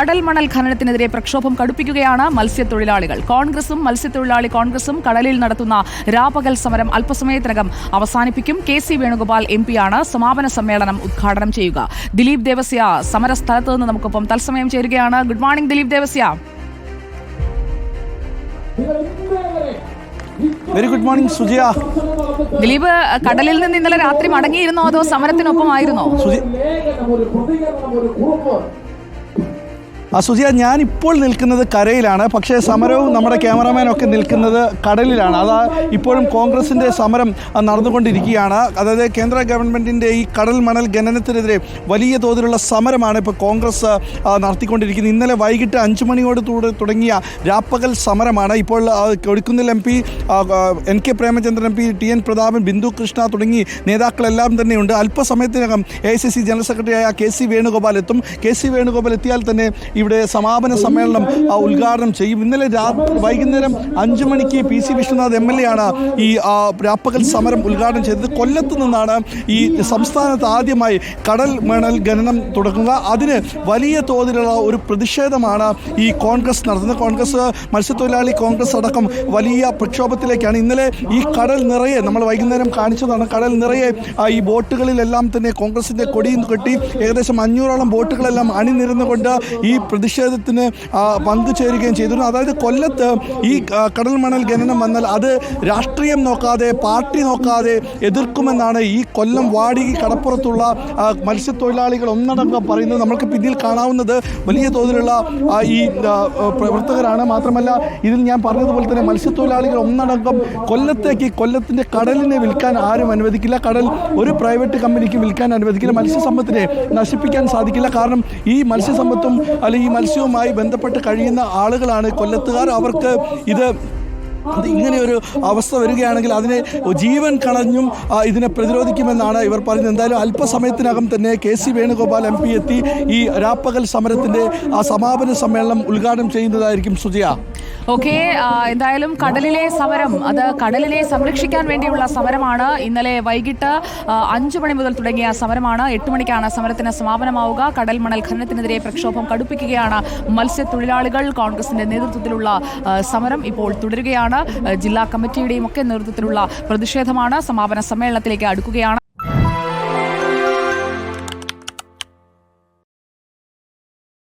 കടൽ മണൽ ഖനനത്തിനെതിരെ പ്രക്ഷോഭം കടുപ്പിക്കുകയാണ് മത്സ്യത്തൊഴിലാളികൾ. കോൺഗ്രസും മത്സ്യത്തൊഴിലാളി കോൺഗ്രസും കടലിൽ നടത്തുന്ന രാപകൽ സമരം അല്പസമയത്തിനകം അവസാനിപ്പിക്കും. കെ സി വേണുഗോപാൽ എം പിയാണ് സമാപന സമ്മേളനം ഉദ്ഘാടനം ചെയ്യുക. ദിലീപ് ദേവസ്യ സമരസ്ഥലത്ത് നിന്ന് നമുക്കൊപ്പം തത്സമയം ചേരുകയാണ്. Good morning Dileep Devasya. Very good morning Sujiya. Dileep കടലിൽ നിന്ന് ഇന്നലെ രാത്രി മടങ്ങിയിരുന്നോ അതോ സമരത്തിനൊപ്പമായിരുന്നോ? സുജി ആ ഞാനിപ്പോൾ നിൽക്കുന്നത് കരയിലാണ്. പക്ഷേ സമരവും നമ്മുടെ ക്യാമറമാനൊക്കെ നിൽക്കുന്നത് കടലിലാണ്. അതാ ഇപ്പോഴും കോൺഗ്രസിന്റെ സമരം നടന്നുകൊണ്ടിരിക്കുകയാണ്. അതായത് കേന്ദ്ര ഗവൺമെന്റിന്റെ ഈ കടൽ മണൽ ഖനനത്തിനെതിരെ വലിയ തോതിലുള്ള സമരമാണ് ഇപ്പോൾ കോൺഗ്രസ് നടത്തിക്കൊണ്ടിരിക്കുന്നത്. ഇന്നലെ വൈകിട്ട് അഞ്ച് മണിയോട് തുട- തുടങ്ങിയ രാപ്പകൽ സമരമാണ്. ഇപ്പോൾ Kodikunnil M P N K Premachandran M P T N Prathapan Bindu Krishna തുടങ്ങി നേതാക്കളെല്ലാം തന്നെയുണ്ട്. അല്പസമയത്തിനകം A I C C general സെക്രട്ടറിയായ കെ സി വേണുഗോപാൽ എത്തും. കെ സി വേണുഗോപാൽ എത്തിയാൽ തന്നെ ഇവിടെ സമാപന സമ്മേളനം ഉദ്ഘാടനം ചെയ്യും. ഇന്നലെ വൈകുന്നേരം അഞ്ച് മണിക്ക് P C Vishwanath M L A ആണ് ഈ രാപ്പകൽ സമരം ഉദ്ഘാടനം ചെയ്തത്. കൊല്ലത്ത് നിന്നാണ് ഈ സംസ്ഥാനത്ത് ആദ്യമായി കടൽ മണൽ ഖനനം തുടങ്ങുക അതിന് വലിയ തോതിലുള്ള ഒരു പ്രതിഷേധമാണ് ഈ കോൺഗ്രസ് നടത്തുന്നത്. കോൺഗ്രസ് മത്സ്യത്തൊഴിലാളി കോൺഗ്രസ് അടക്കം വലിയ പ്രക്ഷോഭത്തിലേക്കാണ്. ഇന്നലെ ഈ കടൽ നിറയെ നമ്മൾ വൈകുന്നേരം കാണിച്ചതാണ് കടൽ നിറയെ ഈ ബോട്ടുകളിലെല്ലാം തന്നെ കോൺഗ്രസിന്റെ കൊടിയും കെട്ടി ഏകദേശം അഞ്ഞൂറോളം ബോട്ടുകളെല്ലാം അണിനിരുന്നുകൊണ്ട് ഈ പ്രതിഷേധത്തിന് പങ്ക് പങ്കുചേരുകയും ചെയ്തിരുന്നു അതായത് കൊല്ലത്ത് ഈ കടൽ മണൽ ഖനനം വന്നാൽ അത് രാഷ്ട്രീയം നോക്കാതെ പാർട്ടി നോക്കാതെ എതിർക്കുമെന്നാണ് ഈ കൊല്ലം വാടി കടപ്പുറത്തുള്ള മത്സ്യത്തൊഴിലാളികൾ ഒന്നടങ്കം പറയുന്നത്. നമ്മൾക്ക് പിന്നിൽ കാണാവുന്നത് വലിയ തോതിലുള്ള ഈ പ്രവർത്തകരാണ്. മാത്രമല്ല ഇതിൽ ഞാൻ പറഞ്ഞതുപോലെ തന്നെ മത്സ്യത്തൊഴിലാളികൾ ഒന്നടങ്കം കൊല്ലത്തേക്ക് കൊല്ലത്തിന്റെ കടലിനെ വിൽക്കാൻ ആരും അനുവദിക്കില്ല. കടൽ ഒരു പ്രൈവറ്റ് കമ്പനിക്ക് വിൽക്കാൻ അനുവദിക്കില്ല. മത്സ്യസമ്പത്തിനെ നശിപ്പിക്കാൻ സാധിക്കില്ല. കാരണം ഈ മത്സ്യസമ്പത്തും അല്ലെങ്കിൽ ഈ മത്സ്യവുമായി ബന്ധപ്പെട്ട് കഴിയുന്ന ആളുകളാണ് കൊല്ലത്തുകാർ. അവർക്ക് ഇത് ഇങ്ങനെ ഒരു അവസ്ഥ വരികയാണെങ്കിൽ അതിനെ ജീവൻ കളഞ്ഞും ഇതിനെ പ്രതിരോധിക്കുമെന്നാണ് ഇവർ പറയുന്നത് എന്തായാലും അല്പസമയത്തിനകം തന്നെ K C Venugopal M P എത്തി ഈ രാപ്പകൽ സമരത്തിന്റെ ആ സമാപന സമ്മേളനം ഉദ്ഘാടനം ചെയ്യുന്നതായിരിക്കും സുജയ. ഓക്കെ എന്തായാലും കടലിലെ സമരം അത് കടലിനെ സംരക്ഷിക്കാൻ വേണ്ടിയുള്ള സമരമാണ്. ഇന്നലെ വൈകിട്ട് അഞ്ചു മണി മുതൽ തുടങ്ങിയ സമരമാണ്. എട്ട് മണിക്കാണ് സമരത്തിന് സമാപനമാവുക. കടൽ മണൽ ഖനനത്തിനെതിരെ പ്രക്ഷോഭം കടുപ്പിക്കുകയാണ് മത്സ്യത്തൊഴിലാളികൾ. കോൺഗ്രസിന്റെ നേതൃത്വത്തിലുള്ള സമരം ഇപ്പോൾ തുടരുകയാണ്. ജില്ലാ കമ്മിറ്റിയുടെയും ഒക്കെ നേതൃത്വത്തിലുള്ള പ്രതിഷേധമാണ്. സമാപന സമ്മേളനത്തിലേക്ക് അടുക്കുകയാണ്.